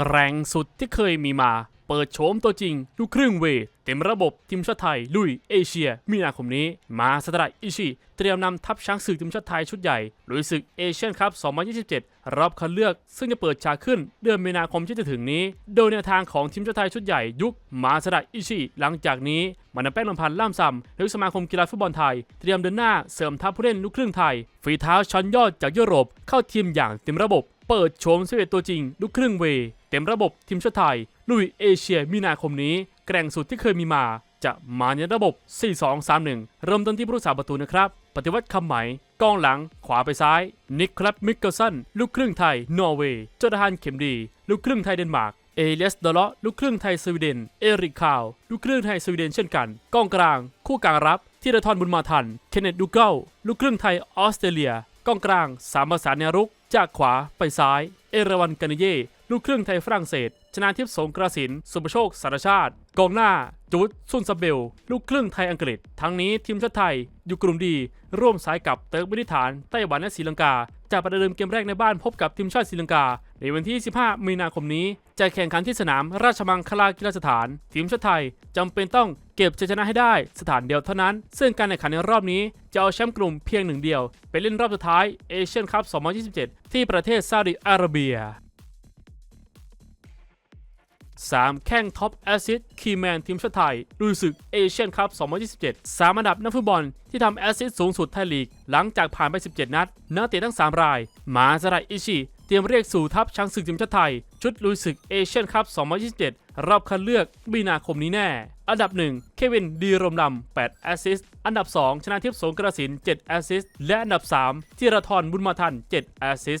แกร่งสุดที่เคยมีมา เปิดโฉมตัวจริง ลูกครึ่งเวทเต็มระบบทีมชาติไทย ลุยเอเชีย มีนาคมนี้ มาสตร์อิชิ เตรียมนำทัพช้างศึกทีมชาติไทยชุดใหญ่ลุยศึกเอเชียนคัพ 2027 รอบคัดเลือก ซึ่งจะเปิดฉากขึ้นเดือนมีนาคมที่จะถึงนี้ โดยแนวทางของทีมชาติไทยชุดใหญ่ยุคมาสตร์อิชิ หลังจากนี้มันนำแป้งลำพันธ์ล่ามซำนายกสมาคมกีฬาฟุตบอลไทย เตรียมเดินหน้าเสริมทัพผู้เล่นลูกครึ่งไทยฝีเท้าชั้นยอดจากยุโรปเข้าทีมอย่างเต็มระบบ เปิดโฉม11ตัวจริงลูกครึ่งเว เต็มระบบทีมชาติไทย ลุยเอเชียมีนาคมนี้ แกร่งสุดที่เคยมีมา จะมาในระบบ 4-2-3-1 เริ่มต้นที่ผู้รักษาประตูนะครับ ปฏิวัติคำไหมกองหลังขวาไปซ้ายนิคลับมิกเกลสันลูกครึ่งไทย นอร์เวย์จอร์แดนเข็มดี ลูกครึ่งไทยเดนมาร์กเอเลียสเดเลาะลูกครึ่งไทยสวีเดน เอริกคาว ลูกครึ่งไทยสวีเดนเช่นกันกองกลาง คู่กลางรับธีรทรบุญมาทัน เคนเนตดูเกลลูกครึ่งไทยออสเตรเลียกองกลางสามประสานแนรุก จากขวาไปซ้าย เอราวันกานิเย่ลูกครึ่งไทยฝรั่งเศส ชนะทิพย์สงกระสิน สุประโชคสารชาติ กองหน้า จุดซุนซาเบล ลูกครึ่งไทยอังกฤษ ทั้งนี้ทีมชาติไทย อยู่กลุ่มดีร่วมสายกับเติร์กมินิฐานไต้หวันและศรีลังกาจะประเดิมเกมแรกในบ้านพบกับทีมชาติศรีลังกา ในวันที่ 15 มีนาคมนี้ จะแข่งขันที่สนามราชมังคลากีฬาสถาน ทีมชาติไทยจำเป็นต้องเก็บชัยชนะให้ได้สถานเดียวเท่านั้น ซึ่งการแข่งขันในรอบนี้จะเอาแชมป์กลุ่มเพียงหนึ่งเดียว ไปเล่นรอบสุดท้ายเอเชียนคัพ 2027 ที่ประเทศซาอุดิอาระเบีย 3 แข้งท็อปแอซิสคีแมนทีมชาติไทยลุยศึกเอเชียนคัพ 2027 3 อันดับนักฟุตบอลที่ทำแอซิสสูงสุดไทยลีก หลังจากผ่านไป 17 นัดนักเตะทั้ง 3 ราย มาซาระอิชิ เตรียมเรียกสู่ทัพช้างศึกทีมชาติไทย ชุดลุยศึกเอเชียนคัพ 2027 รอบคัดเลือกมีนาคมนี้แน่ อันดับ 1 เควินดีรมลำ8แอซิสอันดับ 2 ชนะทิพย์สงกระสิน7แอซิสและอันดับ 3 ธีรทรบุญมาทัน7แอซิส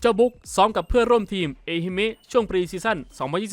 เจ้าบุ๊กซ้อมกับเพื่อนร่วมทีมเอฮิเมะช่วงปรีซีซั่น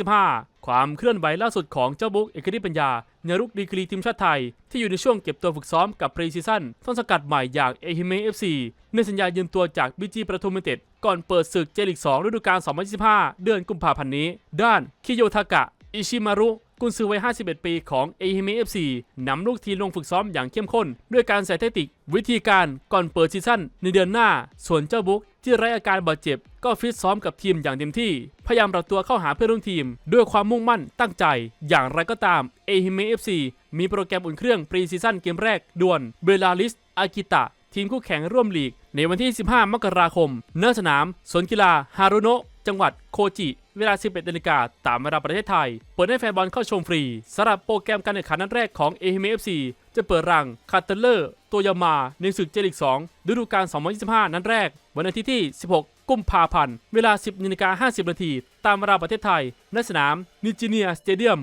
2025 ความเคลื่อนไหวล่าสุดของเจ้าบุ๊กเอกฤทธิ์ปัญญาเนรุกดีกรีทีมชาติไทย ที่อยู่ในช่วงเก็บตัวฝึกซ้อมกับปรีซีซั่นต้นสกัดใหม่อย่างเอฮิเมะเอฟซีในสัญญายืมตัวจากบีจีประทุมยูไนเต็ดก่อนเปิดศึกเจลิก2ฤดูกาล 2025 เดือนกุมภาพันธ์นี้ ด้านคิโยทากะอิชิมารุ กุนซือวัย 51 ปีของเอฮิเมเอฟซีนำลูกทีมลงฝึกซ้อมอย่างเข้มข้น ด้วยการใส่เทคนิควิธีการก่อนเปิดซีซั่นในเดือนหน้า ส่วนเจ้าบุ๊กที่ไร้อาการบาดเจ็บ ก็ฟิตซ้อมกับทีมอย่างเต็มที่ พยายามปรับตัวเข้าหาเพื่อนร่วมทีม ด้วยความมุ่งมั่นตั้งใจ อย่างไรก็ตามเอฮิเมเอฟซีมีโปรแกรมอุ่นเครื่องปรีซีซั่นเกมแรกด่วนเบลาลิสอากิตะทีมคู่แข่งร่วมลีก ในวันที่ 15 มกราคมณสนามสวนกีฬาฮารุโนะจังหวัดโคจิ เวลา 11นาฬิกาตามเวลาประเทศไทย เปิดให้แฟนบอลเข้าชมฟรีสำหรับโปรแกรมการแข่งขันนัดแรกของเอ i เม FC จะเปิดรังคาเตเลอร์ตัวยามาในศึกเจลิก 2 ฤดูกาล 2025 นัดแรก วันอาทิตย์ที่ 16 กุมภาพันธ์ เวลา 10นาฬิกา50นาทีตามเวลาประเทศไทยณสนามนิจิเนียสเตเดียม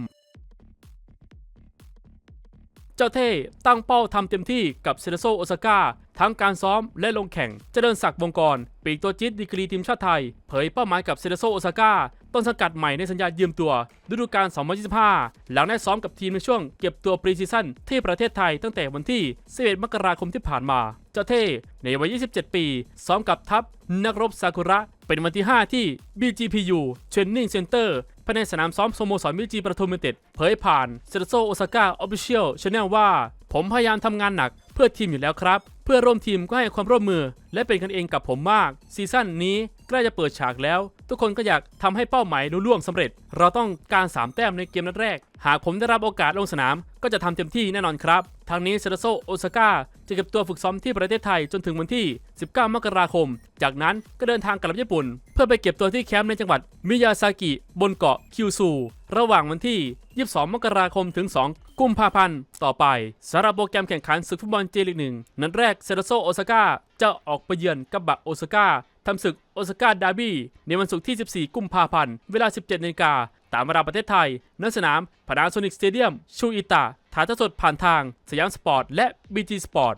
เจ้าเท่ตั้งเป้าทำเต็มที่กับเซเลโซโอซาก้าทั้งการซ้อมและลงแข่ง เจริญศักดิ์วงกร ปีกตัวจิ๊ดดีกรีทีมชาติไทย เผยเป้าหมายกับเซเลโซโอซาก้าต้นสังกัดใหม่ในสัญญายืมตัว ฤดูกาล 2025 หลังได้ซ้อมกับทีมในช่วงเก็บตัวปรีซีซั่นที่ประเทศไทยตั้งแต่วันที่ 11 มกราคมที่ผ่านมา เจ้าเท่ในวัย 27 ปี ซ้อมกับทัพนักรบซากุระ เป็นวันที่ 5 ที่ BGPU Training Center ภายในสนามซ้อมสโมสรมิจิประทุมยูเนเต็ดเผยผ่านเซโซโอซาก้าออฟฟิเชียลชาแนลว่า ผมพยายามทำงานหนักเพื่อทีมอยู่แล้วครับ เพื่อร่วมทีมก็ให้ความร่วมมือ และเป็นกันเองกับผมมาก ซีซั่นนี้ ล้จะเปิดฉากแล้ว ทุกคนก็อยากทำให้เป้าหมายลุล่วงสำเร็จ เราต้องการ 3 แต้มในเกมนัดแรก หากผมได้รับโอกาสลงสนาม ก็จะทำเต็มที่แน่นอนครับ ทางนี้เซราโซโอซาก้าจะเก็บตัวฝึกซ้อมที่ประเทศไทยจนถึงวันที่ 19 มกราคม จากนั้นก็เดินทางกลับญี่ปุ่น เพื่อไปเก็บตัวที่แคมป์ในจังหวัดมิยาซากิบนเกาะคิวซูระหว่างวันที่ 22 มกราคมถึง 2 กุมภาพันธ์ ต่อไปสำหรับโปรแกรมแข่งขันศึกฟุตบอลเจลีกหนึ่งนัดแรกเซโรโซโอซาก้าจะออกไปเยือนกับบะโอซาก้า ทำศึกโอซาก้าดาร์บี้ในวันศุกร์ที่ 14 กุมภาพันธ์ เวลา 17นาฬิกาตามเวลาประเทศไทยณสนามพานาโซนิกสเตเดียม ชูอิตะถ่ายทอดสดผ่านทางสยามสปอร์ต และบีจีสปอร์ต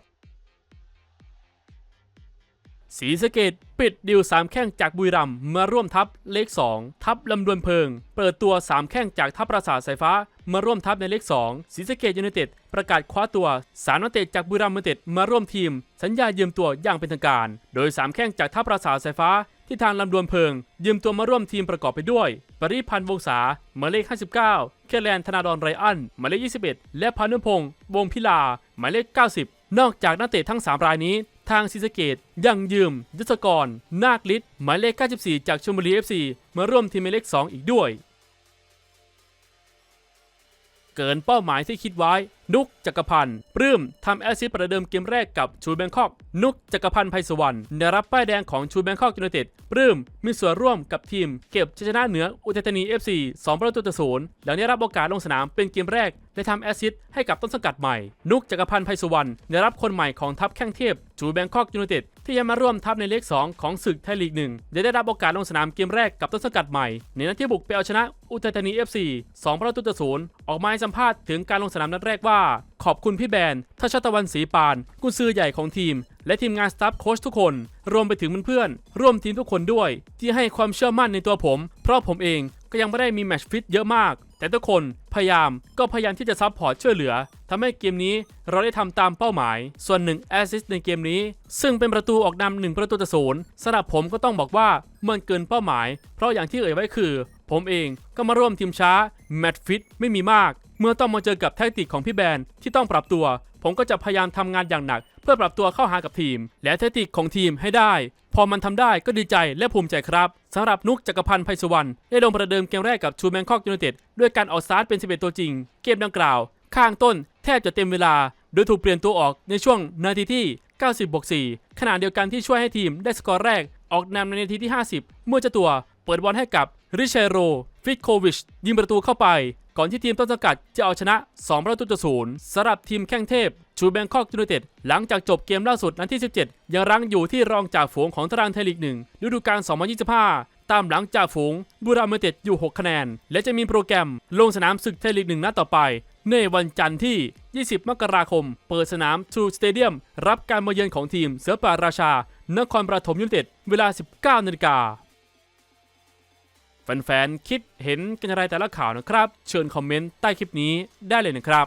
สีสะเกตปิดดิว3แข้งจากบุรีรัมมาร่วมทัพเลข 2 ทัพลำดวนเพิง เปิดตัว 3 แข้งจากทัพปราสาทสายฟ้า มาร่วมทัพในเลข 2สีสะเกตยูไนเต็ดประกาศคว้าตัวสามนักเตะจากบุรีรัมย์ยูไนเต็ดมาร่วมทีม สัญญายืมตัวอย่างเป็นทางการ โดย 3 แข้งจากทัพปราสาทสายฟ้า ที่ทางลำดวนเพิง ยืมตัวมาร่วมทีมประกอบไปด้วย ปริพันธ์วงศาหมายเลข 59 เคแลนธนาดอนไรอันหมายเลข 21 และพานุพงษ์วงพิลาหมายเลข 90 นอกจากนักเตะทั้ง 3 รายนี้ ทางซีสะเกตยังยืมยศกร นาคฤทธิ์หมายเลข 94 จากชลบุรี FC มาร่วมทีมหมายเลข 2 อีกด้วย เกินเป้าหมายที่คิดไว้นุกจักรพันธ์ปลื้มทำแอสซิสประเดิมเกมแรกกับชูแบงคอก นุกจักรพันธ์ไพศวรรณได้รับป้ายแดงของชูแบงคอกยูไนเต็ดปลื้มมีส่วนร่วมกับทีม เก็บชัยชนะเหนืออุทัยธานี FC 2 ประตูต่อศูนย์หลังได้รับโอกาสลงสนามเป็นเกมแรกและทำแอสซิสให้กับต้นสังกัดใหม่ นุกจักรพันธ์ไพศวรรณได้รับคนใหม่ของทัพแข้งเทพชูแบงคอกยูไนเต็ดที่ยังมาร่วมทัพในเลข2ของศึกไทยลีกหนึ่งและได้รับโอกาสลงสนามเกมแรกกับต้นสังกัดใหม่ ในนัดที่บุกไปเอาชนะอุทัยธานี FC 2 ประตูต่อศูนย์ออกมาให้สัมภาษณ์ถึงการลงสนามนัดแรกว่าขอบคุณพี่แบนทัชตะวันศรีปาน กุนซือใหญ่ของทีม และทีมงานสตาฟโค้ชทุกคน รวมไปถึงเพื่อนๆ ร่วมทีมทุกคนด้วย ที่ให้ความเชื่อมั่นในตัวผม เพราะผมเองก็ยังไม่ได้มีแมชฟิตเยอะมาก แต่ทุกคนพยายามก็พยายามที่จะซัพพอร์ตช่วยเหลือทำให้เกมนี้เราได้ทำตามเป้าหมาย ส่วนหนึ่งแอสซิสต์ในเกมนี้ ซึ่งเป็นประตูออกนำหนึ่งประตูต่อศูนย์สำหรับผมก็ต้องบอกว่ามันเกินเป้าหมาย เพราะอย่างที่เอ่ยไว้คือ ผมเองก็มาร่วมทีมช้าแมตช์ฟิตไม่มีมาก เมื่อต้องมาเจอกับแทคติกของพี่แบนที่ต้องปรับตัว ผมก็จะพยายามทำงานอย่างหนัก เพื่อปรับตัวเข้าหากับทีม และแทคติกของทีมให้ได้ พอมันทำได้ก็ดีใจและภูมิใจครับสำหรับนุกจักรพันธ์ไพศวรรณได้ลงประเดิมเกมแรกกับชูแมงคอกยูไนเต็ดด้วยการออกสตาร์ทเป็น 11 ตัวจริง เกมดังกล่าว ข้างต้นแทบจะเต็มเวลา โดยถูกเปลี่ยนตัวออกในช่วงนาทีที่ 90บวก4ขณะเดียวกันที่ช่วยให้ทีมได้สกอร์แรกออกนำในนาทีที่ 50 เมื่อเจ้าตัวเปิดบอลให้กับ ริเชโร ฟิตโควิช ยิงประตูเข้าไป ก่อนที่ทีมต้นสังกัดจะเอาชนะ 2 ประตูต่อศูนย์สำหรับทีมแข้งเทพ ชูแบงคอกยูไนเต็ด หลังจากจบเกมล่าสุดนัดที่ 17 ยังรั้งอยู่ที่รองจากฝูงของตารางไทยลีกหนึ่งฤดูกาล 2025 ตามหลังจากฝูงบุรีรัมย์ยูไนเต็ดอยู่ 6 คะแนน และจะมีโปรแกรมลงสนามศึกไทยลีกหนึ่งนัดต่อไปในวันจันทร์ที่ 20 มกราคม เปิดสนาม True Stadium รับการมาเยือนของทีมเสือป่าราชา นครปฐมยูไนเต็ด เวลา 19นาฬิกา แฟนๆ คิดเห็นกันอะไรแต่ละข่าวนะครับ เชิญคอมเมนต์ใต้คลิปนี้ได้เลยนะครับ